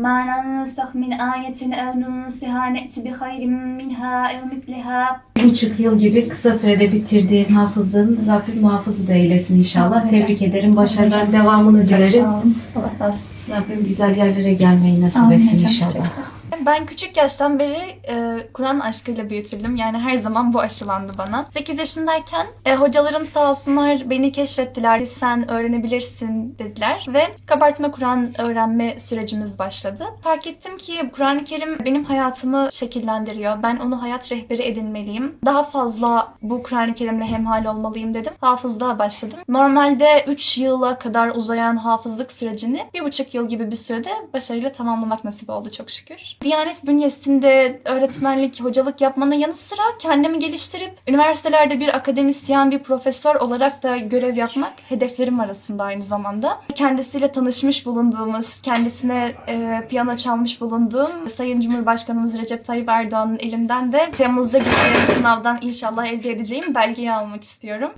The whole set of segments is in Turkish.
ما ننسخ من آية أو ننسها نأتي بخير منها أو مثلها Bir buçuk yıl gibi kısa sürede bitirdiğin hafızlığın Rabbim muhafızı da eylesin inşallah. Amin. Tebrik ederim. Başarılar devamını dilerim. Sağ olun. Allah razı olsun. Rabbim güzel yerlere gelmeyi nasip Amin etsin hocam, inşallah. Ben küçük yaştan beri e, Kur'an aşkıyla büyütüldüm. Yani her zaman bu aşılandı bana. 8 yaşındayken e, hocalarım sağ olsunlar beni keşfettiler. Sen öğrenebilirsin dediler. Ve kabartma Kur'an öğrenme sürecimiz başladı. Fark ettim ki Kur'an-ı Kerim benim hayatımı şekillendiriyor. Ben onu hayat rehberi edinmeliyim. Daha fazla bu Kur'an-ı Kerim'le hemhal olmalıyım dedim. Hafızlığa başladım. Normalde 3 yıla kadar uzayan hafızlık sürecini bir buçuk yıl gibi bir sürede başarıyla tamamlamak nasip oldu çok şükür. Diyanet bünyesinde öğretmenlik, hocalık yapmanın yanı sıra kendimi geliştirip üniversitelerde bir akademisyen, bir profesör olarak da görev yapmak hedeflerim arasında aynı zamanda. Kendisiyle tanışmış bulunduğumuz, kendisine e, piyano çalmış bulunduğum Sayın Cumhurbaşkanımız Recep Tayyip Erdoğan'ın elinden de Temmuz'da gideceğim sınavdan inşallah elde edeceğim belgeyi almak istiyorum.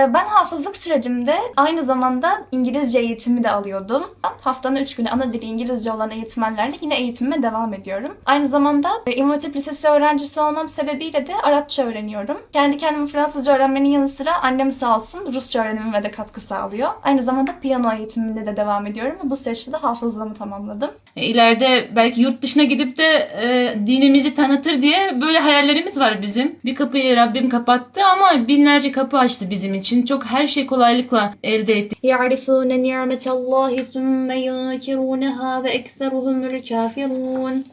Ben hafızlık sürecimde aynı zamanda İngilizce eğitimi de alıyordum. Haftanın 3 günü ana dili İngilizce olan eğitmenlerle yine eğitimime devam ediyorum. Aynı zamanda e, İmam Hatip Lisesi öğrencisi olmam sebebiyle de Arapça öğreniyorum. Kendi kendime Fransızca öğrenmenin yanı sıra annem sağ olsun Rusça öğrenimime de katkı sağlıyor. Aynı zamanda piyano eğitiminde de devam ediyorum ve bu süreçte de hafızlığımı tamamladım. E, İleride belki yurt dışına gidip de e, dinimizi tanıtır diye böyle hayallerimiz var bizim. Bir kapıyı Rabbim kapattı ama binlerce kapı açtı bizim için. Çok her şey kolaylıkla elde ettik. يعرفون نعمة الله ثم ينكرونها وأكثرهم الكافرون